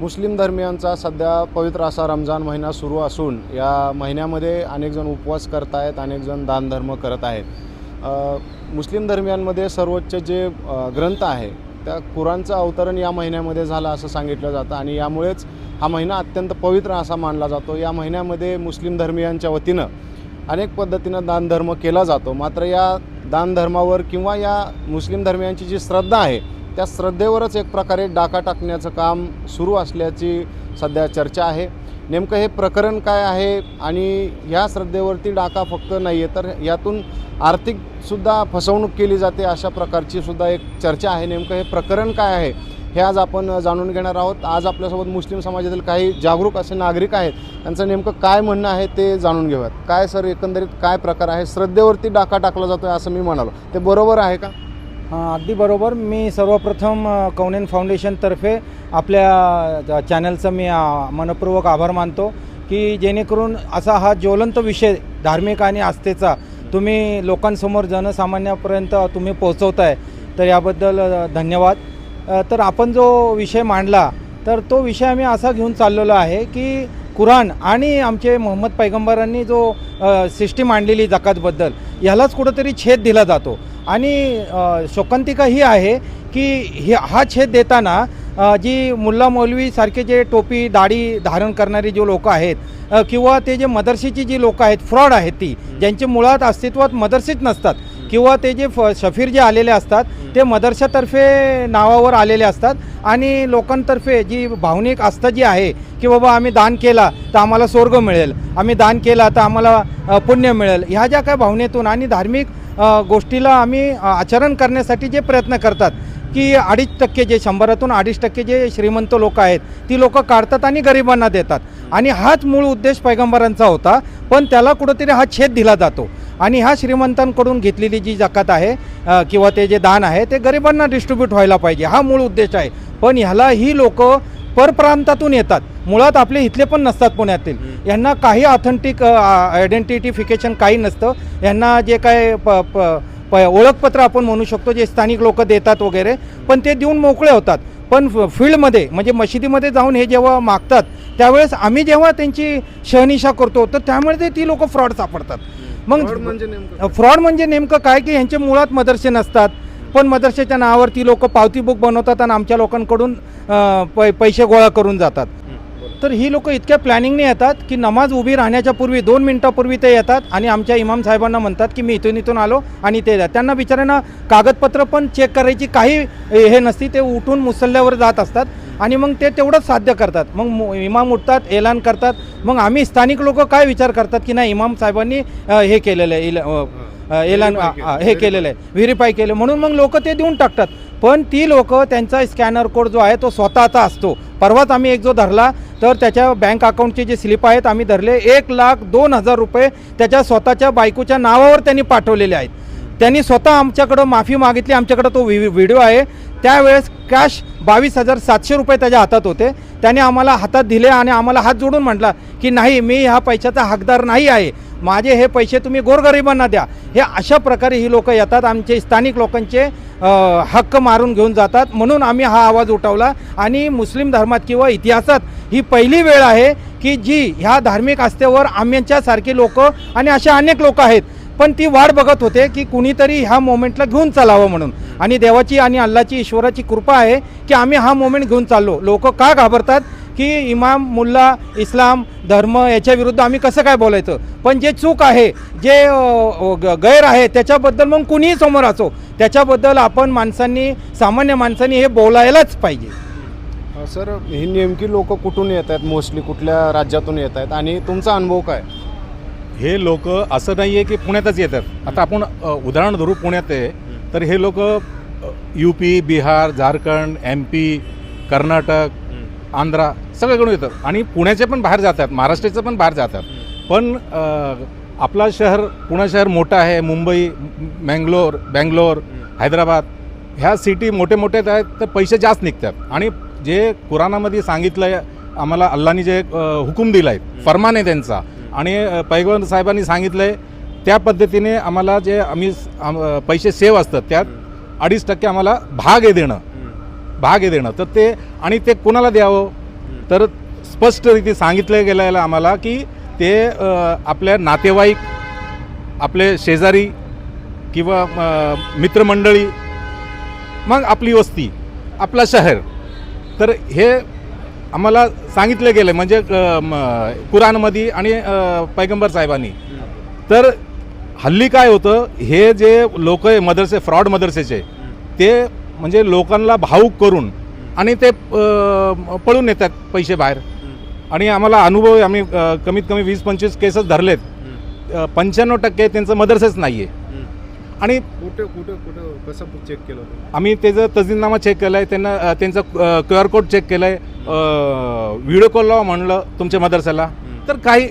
मुस्लिम धर्मियांचा सध्या पवित्र असा रमजान महिना सुरू असून या महिन्यामध्ये अनेक जण उपवास करत आहेत अनेक जण दानधर्म करत आहेत. मुस्लिम धर्मियांमध्ये सर्वोच्च जे ग्रंथ आहे त्या कुराणचं अवतरण या महिन्यामध्ये झालं असं सांगितलं जातं आणि यामुळेच हा महिना अत्यंत पवित्र असा मानला जातो. या महिन्यामध्ये मुस्लिम धर्मियांच्या वतीनं अनेक पद्धतीनं दानधर्म केला जातो. मात्र या दानधर्मावर किंवा या मुस्लिम धर्मियांची जी श्रद्धा आहे त्या श्रद्धेवरच एक प्रकारे डाका टाकण्याचं काम सुरू असल्याची सध्या चर्चा आहे. नेमकं हे प्रकरण काय आहे आणि ह्या श्रद्धेवरती डाका फक्त नाही आहे तर यातून आर्थिकसुद्धा फसवणूक केली जाते अशा प्रकारची सुद्धा एक चर्चा आहे. नेमकं हे प्रकरण काय आहे हे आज आपण जाणून घेणार आहोत. आज आपल्यासोबत मुस्लिम समाजातील काही जागरूक असे नागरिक आहेत त्यांचं नेमकं काय म्हणणं आहे ते जाणून घेऊयात. काय सर एकंदरीत काय प्रकार आहे? श्रद्धेवरती डाका टाकला जातो आहे असं मी म्हणालो. ते बरोबर आहे का? अगदी बरोबर. मी सर्वप्रथम कौनेन फाउंडेशनतर्फे आपल्या चॅनलचं मी मनपूर्वक आभार मानतो की जेणेकरून असा हा ज्वलंत विषय धार्मिक आणि आस्थेचा तुम्ही लोकांसमोर जनसामान्यापर्यंत तुम्ही पोहोचवताय तर याबद्दल धन्यवाद. तर आपण जो विषय मांडला तर तो विषय आम्ही असा घेऊन चाललेलो आहे की कुराण आणि आमचे मोहम्मद पैगंबरांनी जो सिस्टीम मांडलेली जकातबद्दल ह्यालाच कुठंतरी छेद दिला जातो. आणि शोकांतिका ही आहे की ही हा छेद देताना जी मुल्ला मौलवी सारखे जे टोपी दाढी धारण करणारी जे लोक आहेत किंवा ते जे मदरशीची जी लोक आहेत फ्रॉड आहेत ती ज्यांचे मुळात अस्तित्वात मदरसीच नसतात किंवा ते जे फ शफीर जे आलेले असतात ते मदरशातर्फे नावावर आलेले असतात. आणि लोकांतर्फे जी भावनिक आस्था जी आहे की बाबा आम्ही दान केला तर आम्हाला स्वर्ग मिळेल. आम्ही दान केला तर आम्हाला पुण्य मिळेल. ह्या ज्या काय भावनेतून आणि धार्मिक गोष्टीला आम्ही आचरण करण्यासाठी जे प्रयत्न करतात की अडीच टक्के जे शंभरातून अडीच टक्के जे श्रीमंत लोक आहेत ती लोक काढतात आणि गरिबांना देतात. आणि हाच मूळ उद्देश पैगंबरांचा होता पण त्याला कुठंतरी हा छेद दिला जातो. आणि ह्या श्रीमंतांकडून घेतलेली जी जकात आहे किंवा ते जे दान आहे ते गरिबांना डिस्ट्रीब्यूट व्हायला पाहिजे. हा मूळ उद्देश आहे. पण ह्याला ही लोक परप्रांतातून येतात. मुळात आपले इथले पण नसतात पुण्यातील. यांना काही ऑथेंटिक आयडेंटिटिफिकेशन काही नसतं. यांना जे काय प प ओळखपत्र आपण म्हणू शकतो जे स्थानिक लोक देतात वगैरे पण ते देऊन मोकळे होतात. पण फील्डमध्ये म्हणजे मशिदीमध्ये जाऊन हे जेव्हा मागतात त्यावेळेस आम्ही जेव्हा त्यांची शहनिशा करतो तर त्यामुळे ते ती लोक फ्रॉड सापडतात. मग म्हणजे फ्रॉड म्हणजे नेमकं काय की ह्यांचे मुळात मदरसे नसतात पण मदरसेच्या नावावर ती लोक पावती बुक बनवतात आणि आमच्या लोकांकडून पै पैसे गोळा करून जातात. तर ही लोक इतक्या प्लॅनिंगने येतात की नमाज उभी राहण्याच्या पूर्वी दोन मिनिटापूर्वी ते येतात आणि आमच्या इमाम साहेबांना म्हणतात की मी इथून इथून आलो आणि ते द्या त्यांना बिचाऱ्यांना कागदपत्र पण चेक करायची काही हे नसती. ते उठून मुसल्ल्यावर जात असतात आणि मग ते तेवढंच साध्य करतात. मग इमाम उठतात एलान करतात. मग आम्ही स्थानिक लोक काय विचार करतात की नाही इमाम साहेबांनी हे केलेलं आहे एलान हे केलेलं आहे व्हेरीफाय केलं. म्हणून मग लोक ते देऊन टाकतात. पण ती लोक त्यांचा स्कॅनर कोड जो आहे तो स्वतःचा असतो. परवाच आम्ही एक जो धरला तर त्याच्या बँक अकाउंटचे जे स्लिप आहेत आम्ही धरले एक लाख दोन हजार रुपये त्याच्या स्वतःच्या बायकोच्या नावावर त्यांनी पाठवलेले आहेत. त्यांनी स्वतः आमच्याकडं माफी मागितली आमच्याकडं तो व्हिडिओ आहे. त्यावेळेस कॅश बावीस हजार सातशे रुपये त्याच्या हातात होते. त्याने आम्हाला हातात दिले आणि आम्हाला हात जोडून म्हटला की नाही मी ह्या पैशाचा हकदार नाही आहे. माझे हे पैसे तुम्ही गोरगरिबांना द्या. हे अशा प्रकारे ही लोक येतात. आमचे स्थानिक लोकांचे हक्क मारून घेऊन जातात. म्हणून आम्ही हा आवाज उठवला. आणि मुस्लिम धर्मात किंवा इतिहासात ही पहिली वेळ आहे की जी ह्या धार्मिक आस्थेवर आम्यांच्यासारखे लोक आणि अशा अनेक लोक आहेत. पण ती वाट बघत होते की कुणीतरी ह्या मोमेंटला घेऊन चालावं म्हणून. आणि देवाची आणि अल्लाची ईश्वराची कृपा आहे की आम्ही हा मोमेंट घेऊन चाललो. लोक का घाबरतात? की इमाम मुल्ला इस्लाम धर्म याच्या विरुद्ध आम्ही कसं काय बोलायचं? पण जे चूक आहे जे गैर आहे त्याच्याबद्दल मग कुणीही समोर असो त्याच्याबद्दल आपण माणसांनी सामान्य माणसांनी हे बोलायलाच पाहिजे. सर ही नेमकी लोक कुठून येत आहेत? मोस्टली कुठल्या राज्यातून येत आहेत? आणि तुमचा अनुभव काय? हे लोक असं नाही आहे की पुण्यातच येतात आता आपण उदाहरण धरू पुण्यात आहे. तर हे लोक U P Bihar Jharkhand M P Karnataka Andhra सगळीकडून येतात. आणि पुण्याचे पण बाहेर जातात महाराष्ट्राचे पण बाहेर जातात. पण आपला शहर पुणे शहर मोठं आहे मुंबई मँगलोर बँगलोर हैदराबाद ह्या सिटी मोठे मोठे आहेत तर पैसे जास्त निघतात. आणि जे कुराणामध्ये सांगितलं आहे आम्हाला अल्लानी जे हुकूम दिला आहे फरमान आहे त्यांचा आणि पैगवंत साहेबांनी सांगितलं आहे त्या पद्धतीने आम्हाला जे आम्ही पैसे सेव्ह असतात त्यात अडीच टक्के आम्हाला भाग आहे देणं. भाग आहे देणं. तर ते आणि ते कोणाला द्यावं? तर स्पष्टरीती सांगितलं गेलेलं आम्हाला की ते आपल्या नातेवाईक आपले शेजारी किंवा मित्रमंडळी मग आपली वस्ती आपला शहर. तर हे आम्हाला सांगितलं गेलं म्हणजे कुराणमध्ये आणि पैगंबर साहेबांनी. तर हल्ली काय होतं हे जे लोक आहे मदरसे फ्रॉड मदरसेचे ते म्हणजे लोकांना भाऊक करून आणि ते पळून येतात पैसे बाहेर. आणि आम्हाला अनुभव आहे आम्ही कमीत कमी वीस पंचवीस केसेस धरलेत. पंच्याण्णव टक्के त्यांचं मदरसेच नाही आहे आणि कुठे कुठे कुठे कसं चेक केलं आम्ही त्याचं तजीनामा चेक केला आहे त्यांना त्यांचा क्यू आर कोड चेक केला आहे व्हिडिओ कॉल लावा म्हणलं तुमच्या मदरसाला. तर काही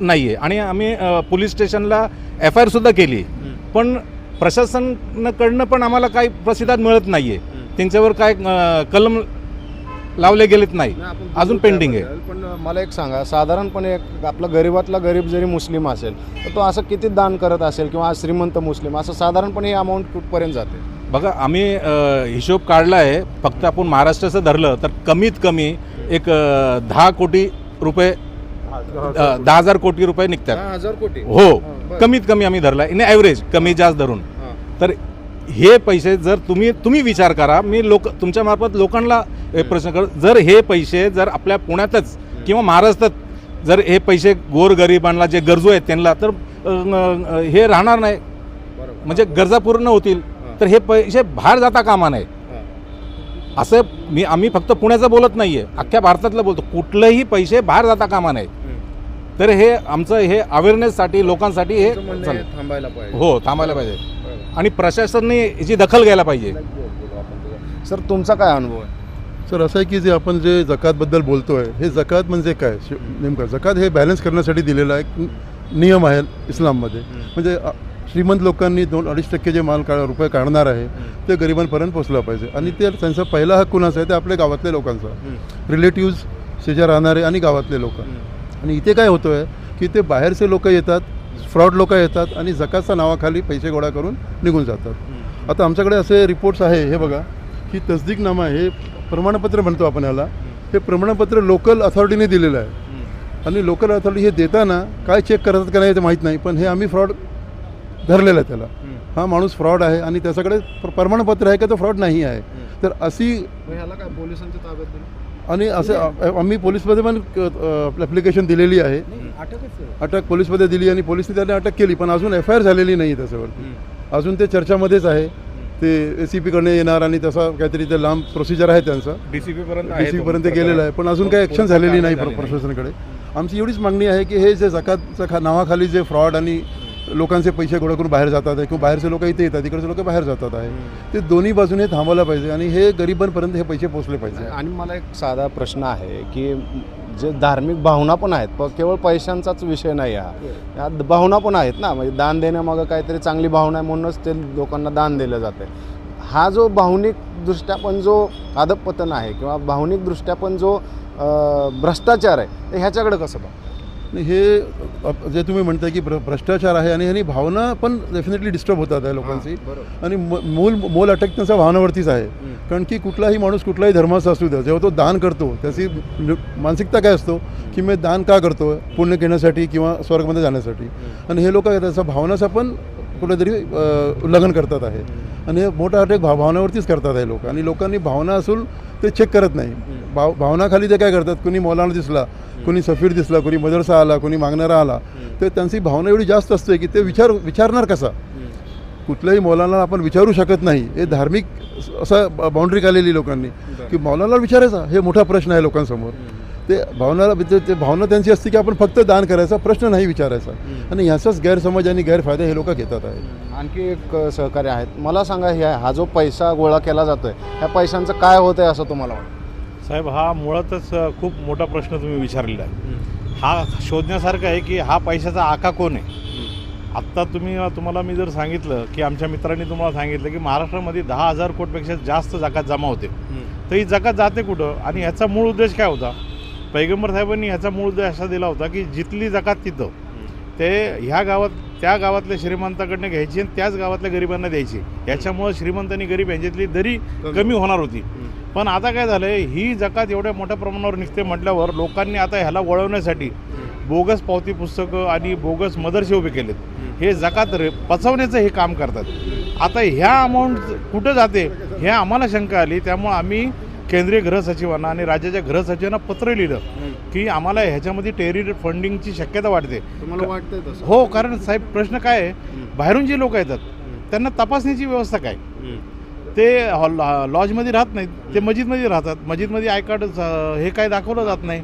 नाही आहे आणि आम्ही पोलीस स्टेशनला एफ आय आरसुद्धा केली. पण प्रशासनाकडनं पण आम्हाला काही प्रतिसाद मिळत नाही आहे त्यांच्यावर काय कलम लावले गेलेत नाही. अजून पेंडिंग आहे. पण मला एक सांगा साधारणपणे एक आपला गरीबातला गरीब जरी मुस्लिम असेल तर तो असं किती दान करत असेल किंवा श्रीमंत मुस्लिम असं साधारणपणे ही अमाऊंट कुठपर्यंत जाते? बघा आम्ही हिशोब काढला आहे फक्त आपण महाराष्ट्राचं धरलं तर कमीत कमी एक दहा कोटी रुपये दहा हजार कोटी. रुपये निघतात. हजार कोटी. हो. कमीत कमी आम्ही धरला इन ॲव्हरेज कमी जास्त धरून. तर हे पैसे जर तुम्ही तुम्ही विचार करा मी लोक तुमच्या मार्फत लोकांना हे प्रश्न कर. जर हे पैसे जर आपल्या पुण्यातच किंवा महाराष्ट्रात जर हे पैसे गोरगरिबांना जे गरजू आहेत त्यांना तर हे राहणार नाही. म्हणजे गरजा पूर्ण होतील. तर हे पैसे बाहेर जाता कामा नये. हां. असं मी आम्ही फक्त पुण्याचं बोलत नाही आहे अख्ख्या भारतातलं बोलतो. कुठलेही पैसे बाहेर जाता कामा हम्म. तर हे आमचं हे अवेअरनेससाठी लोकांसाठी हे थांबायला पाहिजे. हो थांबायला पाहिजे. आणि प्रशासनाने याची दखल घ्यायला पाहिजे. सर तुमचा काय अनुभव आहे? सर असं आहे की जे आपण जे जकातबद्दल बोलतो आहे हे जकात म्हणजे काय? शि- नेमकं जकात हे बॅलन्स करण्यासाठी दिलेला एक नियम आहे इस्लाममध्ये. म्हणजे अ, श्रीमंत लोकांनी दोन अडीच टक्के जे माल काढ रुपये काढणार आहे ते गरिबांपर्यंत पोचलं पाहिजे. आणि ते त्यांचा पहिला हक्क कुणाचा आहे? ते आपल्या गावातल्या लोकांचा. रिलेटिव्ज शेजार राहणारे आणि गावातले लोक. आणि इथे काय होतं आहे की ते बाहेरचे लोक येतात फ्रॉड लोक येतात आणि जकातच्या नावाखाली पैसे गोळा करून निघून जातात. आता आमच्याकडे असे रिपोर्ट्स आहे हे बघा की तसदीकनामा हे प्रमाणपत्र म्हणतो आपण याला. हे प्रमाणपत्र लोकल अथॉरिटीने दिलेलं आहे. आणि लोकल अथॉरिटी हे देताना काय चेक करतात का नाही ते माहीत नाही पण हे आम्ही फ्रॉड धरलेलं आहे त्याला. हा माणूस फ्रॉड आहे आणि त्याच्याकडे प्रमाणपत्र आहे का तो फ्रॉड नाही आहे. तर अशी ह्याला काय पोलिसांच्या ताब्यात आणि असं आम्ही पोलीसमध्ये पण ॲप्लिकेशन दिलेली आहे. अटक पोलीसमध्ये दिली आणि पोलिसने त्याने अटक केली पण अजून एफ आय आर झालेली नाही त्याच्यावरती अजून ते चर्चामध्येच आहे. ते ए सी पीकडे येणार आणि तसा काहीतरी ते लांब प्रोसिजर आहे त्यांचा. डीसीपी पर्यंत डी सी पर्यंत गेलेलं आहे पण अजून काही ॲक्शन झालेली नाही प्र- प्रशासनाकडे. आमची एवढीच मागणी आहे की हे जे जकातच्या खा नावाखाली जे फ्रॉड आणि लोकांचे पैसे गोळा करून बाहेर जातात आहे किंवा बाहेरचे लोक इथे येतात तिकडचे लोक बाहेर जातात आहे. ते दोन्ही बाजूने थांबवलं पाहिजे आणि हे गरिबांपर्यंत हे पैसे पोचले पाहिजे. आणि मला एक साधा प्रश्न आहे की जे धार्मिक भावना पण आहेत प केवळ पैशांचाच विषय नाही हा. यात भावना पण आहेत ना म्हणजे दान देण्यामागं काहीतरी चांगली भावना आहे म्हणूनच ते लोकांना दान दिलं जाते हा जो भावनिकदृष्ट्या पण जो अधपतन आहे किंवा भावनिकदृष्ट्या पण जो भ्रष्टाचार आहे ह्याच्याकडे कसं बघ हे जे तुम्ही म्हणताय की भ्र भ्रष्टाचार आहे आणि ह्यानी भावना पण डेफिनेटली डिस्टर्ब होतात आहे लोकांची आणि म- मूल मोल अटक त्यांचा भावनावरतीच आहे. कारण की कुठलाही माणूस कुठलाही धर्माचा असू द्या जेव्हा तो दान करतो त्याची मानसिकता काय असतो? की मी दान का करतो? पुण्य घेण्यासाठी किंवा स्वर्गमध्ये जाण्यासाठी. आणि हे लोक त्याचा भावनाचा पण कुठेतरी उल्लंघन करतात आहे. आणि हे मोठा अटॅक भाव भावनावरतीच करतात हे लोक. आणि लोकांनी भावना असून ते चेक करत नाही. भाव भावनाखाली ते काय करतात? कोणी मौलाना दिसला कोणी सफीर दिसला कोणी मदरसा आला कोणी मागणारा आला तर त्यांची भावना एवढी जास्त असते की ते विचार विचारणार कसा? कुठल्याही मौलाना आपण विचारू शकत नाही. हे धार्मिक असा बाउंड्री काढलेली लोकांनी की मौलाना विचारायचा हे मोठा प्रश्न आहे लोकांसमोर. ते भावनाला ते ते भावना त्यांची असते की आपण फक्त दान करायचा प्रश्न नाही विचारायचा. आणि ह्याचाच गैरसमज आणि गैरफायदा हे लोक घेतात आहे आणखी एक अ, सहकारी आहेत. मला सांगा ह्या हा जो पैसा गोळा केला जातोय ह्या पैशांचं काय होतंय असं तुम्हाला वाटतं? साहेब हा मुळातच खूप मोठा प्रश्न तुम्ही विचारलेला आहे. हा शोधण्यासारखा आहे की हा पैशाचा आका कोण आहे? आत्ता तुम्ही तुम्हाला मी जर सांगितलं की आमच्या मित्रांनी तुम्हाला सांगितलं की महाराष्ट्रामध्ये दहा हजार कोटपेक्षा जास्त जकात जमा होते. तर ही जकात जाते कुठं? आणि ह्याचा मूळ उद्देश काय होता? पैगंबर साहेबांनी ह्याचा मूळ उद्देश असा दिला होता की जिथली जकात तिथं. ते ह्या गावात त्या गावातल्या श्रीमंताकडनं घ्यायची आणि त्याच गावातल्या गरिबांना द्यायची. याच्यामुळं श्रीमंत आणि गरीब यांच्यातली दरी कमी. होणार होती. पण आता काय झालं आहे ही जकात एवढ्या मोठ्या प्रमाणावर निघते म्हटल्यावर लोकांनी आता ह्याला वळवण्यासाठी बोगस पावती पुस्तकं आणि बोगस मदरसे उभे केलेत. हे जकात रे पचवण्याचं हे काम करतात. आता ह्या अमाऊंट कुठं जाते हे आम्हाला शंका आली. त्यामुळं आम्ही केंद्रीय गृहसचिवांना आणि राज्याच्या गृहसचिवांना पत्र लिहिलं की आम्हाला ह्याच्यामध्ये टेरी फंडिंगची शक्यता वाटते हो कारण साहेब प्रश्न काय आहे? बाहेरून जे लोक येतात त्यांना तपासण्याची व्यवस्था काय? ते हॉल- लॉजमध्ये राहत नाहीत. ते मस्जिदमध्ये राहतात. मस्जिदमध्ये आय कार्ड हे काय दाखवलं जात नाही.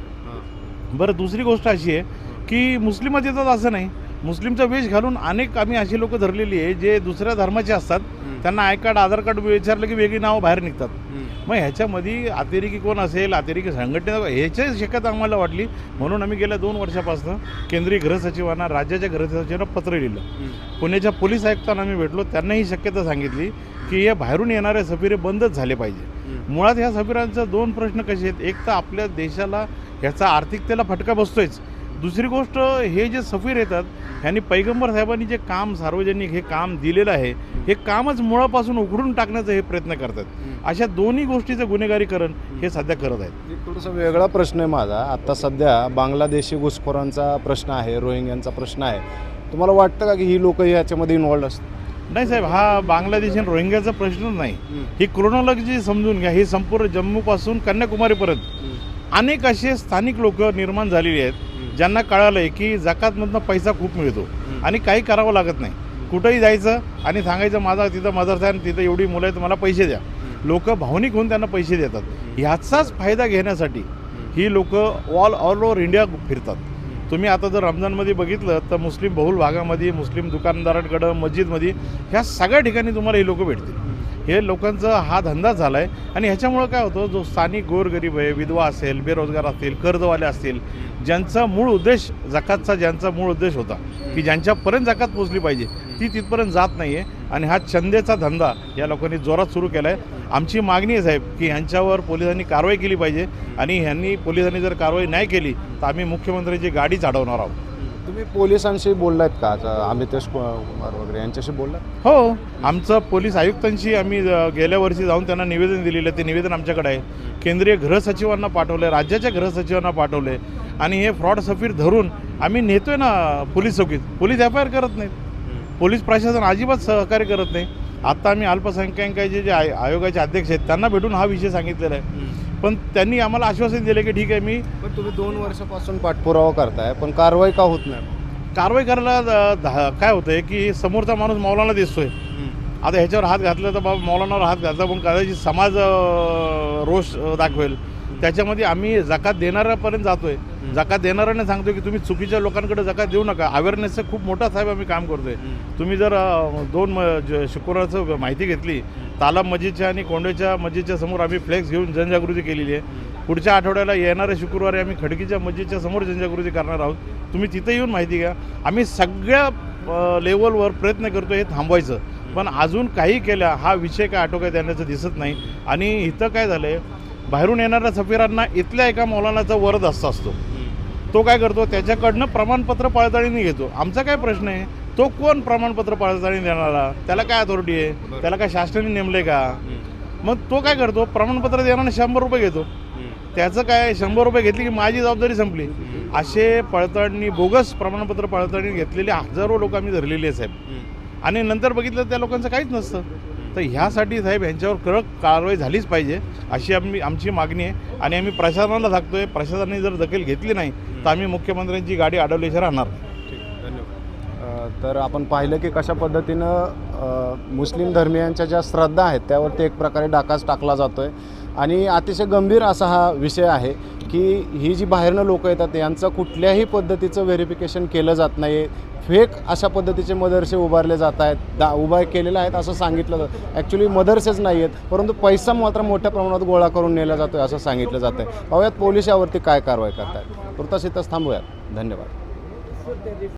बरं दुसरी गोष्ट अशी आहे की मुस्लिमात येतात असं नाही. मुस्लिमचा वेश घालून अनेक आम्ही अशी लोक धरलेली आहे जे दुसऱ्या धर्माचे असतात. त्यांना आय कार्ड आधार कार्ड विचारलं की वेगळी नावं बाहेर निघतात. मग ह्याच्यामध्ये अतिरेकी कोण असेल अतिरेकी संघटना ह्याची शक्यता आम्हाला वाटली. म्हणून आम्ही गेल्या दोन वर्षापासून केंद्रीय गृहसचिवांना राज्याच्या गृहसचिवांना पत्र लिहिलं. पुण्याच्या पोलीस आयुक्तांना आम्ही भेटलो. त्यांना ही शक्यता सांगितली की हे बाहेरून येणारे सफिरे बंदच झाले पाहिजे. मुळात ह्या सफिरांचा दोन प्रश्न कसे आहेत? एक तर आपल्या देशाला ह्याचा आर्थिकतेला फटका बसतोयच. दुसरी गोष्ट हे जे सफीर येतात ह्यांनी पैगंबर साहेबांनी जे काम सार्वजनिक हे काम दिलेलं आहे हे कामच मुळापासून उघडून टाकण्याचा हे प्रयत्न करतात. अशा दोन्ही गोष्टीचं गुन्हेगारीकरण हे सध्या करत आहेत. एक थोडासा वेगळा प्रश्न आहे माझा. आता सध्या बांगलादेशी घुसखोरांचा प्रश्न आहे रोहिंग्यांचा प्रश्न आहे. तुम्हाला वाटतं का की ही लोक याच्यामध्ये इन्वॉल्ड असतात नाही साहेब हा बांगलादेश आणि रोहिंग्याचा प्रश्नच नाही. ही क्रोनॉलॉजी समजून घ्या. ही संपूर्ण जम्मूपासून कन्याकुमारीपर्यंत. अनेक असे स्थानिक लोक निर्माण झालेली आहेत. ज्यांना कळालं आहे की जकातमधनं पैसा खूप मिळतो. आणि काही करावं लागत नाही. कुठंही जायचं आणि सांगायचं माझा तिथं मदरसा आणि तिथं एवढी मुलं आहेत मला पैसे द्या. लोक भावनिक होऊन त्यांना पैसे देतात. ह्याचाच फायदा घेण्यासाठी ही लोक ऑल ऑल ओव्हर इंडिया फिरतात. तुम्ही आता जर रमजानमध्ये बघितलं तर मुस्लिम बहुल भागामध्ये मुस्लिम दुकानदारांकडं मस्जिदमध्ये ह्या सगळ्या ठिकाणी तुम्हाला हे लोक भेटतील. हे लोकांचा हा धंदा झाला आहे आणि ह्याच्यामुळं काय होतं जो स्थानिक गोरगरीब आहे विधवा असेल बेरोजगार असतील कर्जवाले असतील ज्यांचा मूळ उद्देश जकातचा ज्यांचा मूळ उद्देश होता की ज्यांच्यापर्यंत जकात पोचली पाहिजे ती तिथपर्यंत जात नाही आहे आणि हा छंदेचा धंदा या लोकांनी जोरात सुरू केला आहे आमची मागणी आहे साहेब की ह्यांच्यावर पोलिसांनी कारवाई केली पाहिजे आणि ह्यांनी पोलिसांनी जर कारवाई नाही केली तर आम्ही मुख्यमंत्र्यांची गाडी चाडवणार आहोत. तुम्ही पोलिसांशी बोललात का? अमितेश कुमार वगैरे यांच्याशी बोललात? हो आमचं पोलीस आयुक्तांशी आम्ही गेल्या वर्षी जाऊन त्यांना निवेदन दिलेलं आहे ते निवेदन आमच्याकडे आहे. केंद्रीय गृहसचिवांना पाठवलं आहे राज्याच्या गृहसचिवांना पाठवलं आहे आणि हे फ्रॉड सफीर धरून आम्ही नेतोय ना पोलीस चौकीत. पोलीस एफ आय आर करत नाहीत. पोलीस प्रशासन अजिबात सहकार्य करत नाही. आता आम्ही अल्पसंख्याकाचे जे आय आयोगाचे अध्यक्ष आहेत त्यांना भेटून हा विषय सांगितलेला आहे. पण त्यांनी आम्हाला आश्वासन दिलं की ठीक आहे मी पण तुम्ही दोन वर्षापासून पाठपुरावा करताय पण कारवाई का होत नाही? कारवाई करायला काय होतं आहे की समोरचा माणूस मौलाना दिसतोय. आता ह्याच्यावर हात घातला तर बाबा मौलानावर हात घातला पण कदाचित समाज रोष दाखवेल. त्याच्यामध्ये आम्ही जकात देणाऱ्यापर्यंत जातोय. जकात देणाऱ्यांना सांगतो की तुम्ही चुकीच्या लोकांकडे जकात देऊ नका. अवेअरनेसचं खूप मोठा साहेब आम्ही काम करतोय. तुम्ही जर दोन म- ज- शुक्रवारचं माहिती घेतली तालाब मस्जिदच्या आणि कोंडेच्या मस्जिदच्या समोर आम्ही फ्लेक्स घेऊन जनजागृती केलेली आहे. पुढच्या आठवड्याला येणाऱ्या शुक्रवारी आम्ही खडकीच्या मस्जिदच्या समोर जनजागृती करणार आहोत. तुम्ही तिथे येऊन माहिती घ्या. आम्ही सगळ्या लेवलवर प्रयत्न करतो हे थांबवायचं. पण अजून काही केल्या हा विषय काय आटोक्यात येण्याचं दिसत नाही. आणि इथं काय झालं आहे बाहेरून येणाऱ्या सफिरांना इथल्या एका मौलानाचा वरद असता असतो. तो काय करतो? त्याच्याकडनं प्रमाणपत्र पडताळीने घेतो. आमचा काय प्रश्न आहे? तो कोण प्रमाणपत्र पडताळीने देणारा? त्याला काय अथॉरिटी आहे? त्याला काय शासनाने नेमले का? मग तो काय करतो? प्रमाणपत्र देणारा शंभर रुपये घेतो. त्याचं काय शंभर रुपये घेतली की माझी जबाबदारी संपली. असे पडताळणी बोगस प्रमाणपत्र पडताळणी घेतलेले हजारो लोक आम्ही धरलेली साहेब. आणि नंतर बघितलं त्या लोकांचं काहीच नसतं. तर ह्यासाठी साहेब यांच्यावर कडक कारवाई झालीच पाहिजे अशी आम्ही आमची मागणी आहे. आणि आम्ही प्रशासनाला सांगतोय प्रशासनाने जर दखल घेतली नाही तर आम्ही मुख्यमंत्र्यांची गाडी अडवल्याशिवाय राहणार तर आपण पाहिलं की कशा पद्धतीनं मुस्लिम धर्मियांच्या ज्या श्रद्धा आहेत त्यावरती एक प्रकारे डाकाच टाकला जातो आहे आणि अतिशय गंभीर असा हा विषय आहे की ही जी बाहेरनं लोक येतात यांचं कुठल्याही पद्धतीचं व्हेरिफिकेशन केलं जात नाही फेक अशा पद्धतीचे मदरसे उभारले जात आहेत दा उभा केलेले आहेत असं सांगितलं जातं. ॲक्च्युली मदरसेच नाही आहेत परंतु पैसा मात्र मोठ्या प्रमाणात गोळा करून नेला जातो असं सांगितलं जातं आहे पाहूयात पोलीस यावरती काय कारवाई करत आहेत तुर्तास इथंच थांबूयात. धन्यवाद.